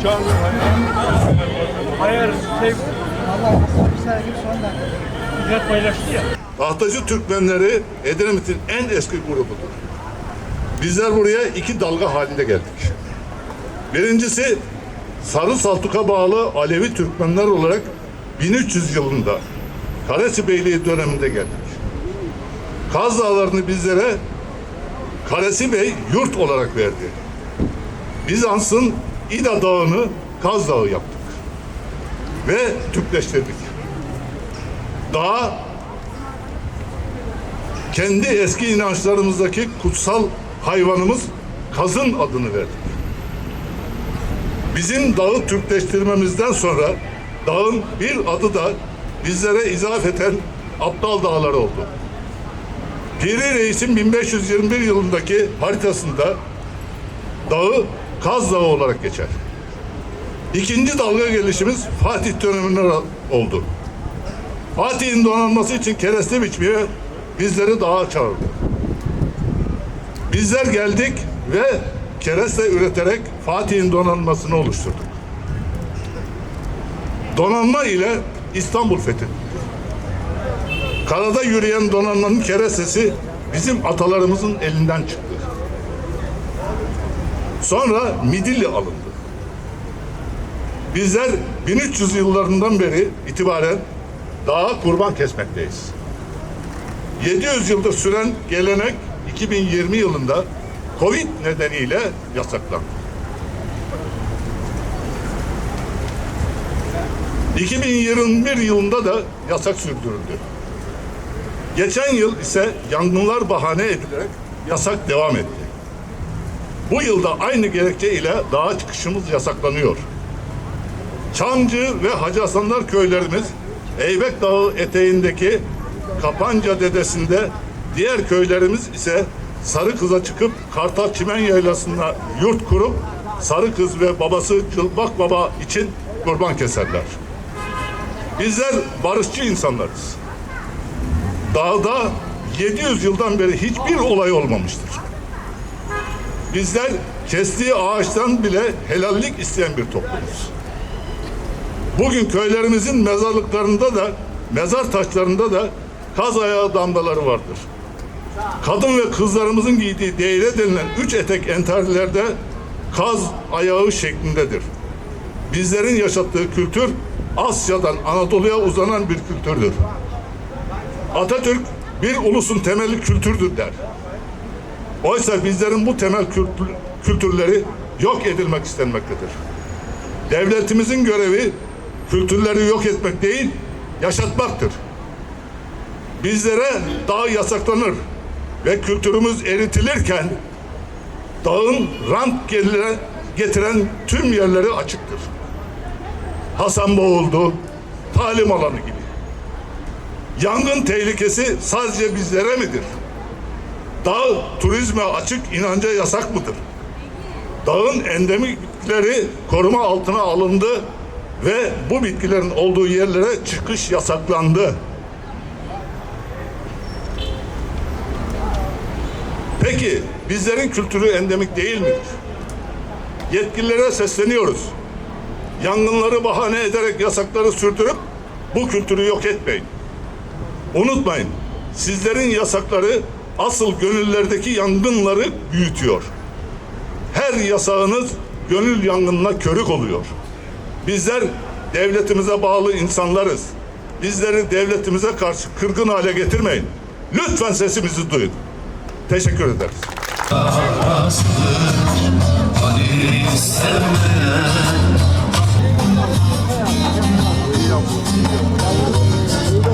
şey Allah bir sene gibi son dakika. Ücret paylaştı ya. Tahtacı Türkmenleri Edremit'in en eski grubudur. Bizler buraya iki dalga halinde geldik. Birincisi Sarı Saltuk'a bağlı Alevi Türkmenler olarak 1300 yılında Karesi Beyliği döneminde geldik. Kaz Dağları'nı bizlere Karesi Bey yurt olarak verdi. Bizans'ın İda Dağı'nı Kaz Dağı yaptık. Ve Türkleştirdik. Dağa kendi eski inançlarımızdaki kutsal hayvanımız kazın adını verdik. Bizim dağı Türkleştirmemizden sonra dağın bir adı da bizlere izafeten Aptal Dağları oldu. Piri Reis'in 1521 yılındaki haritasında dağı Kaz Dağı olarak geçer. İkinci dalga gelişimiz Fatih döneminde oldu. Fatih'in donanması için kereste biçmeye bizleri dağa çağırdı. Bizler geldik ve kereste üreterek Fatih'in donanmasını oluşturduk. Donanma ile İstanbul fethedildi. Karada yürüyen donanmanın kerestesi bizim atalarımızın elinden çıktı. Sonra Midilli alındı. Bizler 1300 yıllarından beri itibaren dağa kurban kesmekteyiz. 700 yıldır süren gelenek 2020 yılında Covid nedeniyle yasaklandı. 2021 yılında da yasak sürdürüldü. Geçen yıl ise yangınlar bahane edilerek yasak devam etti. Bu yılda aynı gerekçe ile dağa çıkışımız yasaklanıyor. Çamcı ve Hacı Hasanlar köylerimiz Eybek Dağı eteğindeki Kapanca Dedesi'nde diğer köylerimiz ise Sarı Kız'a çıkıp Kartal Çimen Yaylası'nda yurt kurup Sarı Kız ve babası Çılbak Baba için kurban keserler. Bizler barışçı insanlarız. Dağda 700 yıldan beri hiçbir olay olmamıştır. Bizler kestiği ağaçtan bile helallik isteyen bir toplumuz. Bugün köylerimizin mezarlıklarında da mezar taşlarında da kaz ayağı damgaları vardır. Kadın ve kızlarımızın giydiği değire denilen üç etek entarlerde kaz ayağı şeklindedir. Bizlerin yaşattığı kültür Asya'dan Anadolu'ya uzanan bir kültürdür. Atatürk bir ulusun temeli kültürdür der. Oysa bizlerin bu temel kültür- kültürleri yok edilmek istenmektedir. Devletimizin görevi kültürleri yok etmek değil, yaşatmaktır. Bizlere dağ yasaklanır ve kültürümüz eritilirken dağın rant gelire- getiren tüm yerleri açıktır. Hasan boğuldu, talim alanı gibi. Yangın tehlikesi sadece bizlere midir? Dağ turizme açık inanca yasak mıdır? Dağın endemik bitkileri koruma altına alındı ve bu bitkilerin olduğu yerlere çıkış yasaklandı. Peki bizlerin kültürü endemik değil midir? Yetkililere sesleniyoruz. Yangınları bahane ederek yasakları sürdürüp bu kültürü yok etmeyin. Unutmayın, sizlerin yasakları asıl gönüllerdeki yangınları büyütüyor. Her yasağınız gönül yangınına körük oluyor. Bizler devletimize bağlı insanlarız. Bizleri devletimize karşı kırgın hale getirmeyin. Lütfen sesimizi duyun. Teşekkür ederiz. Ali sevmeyen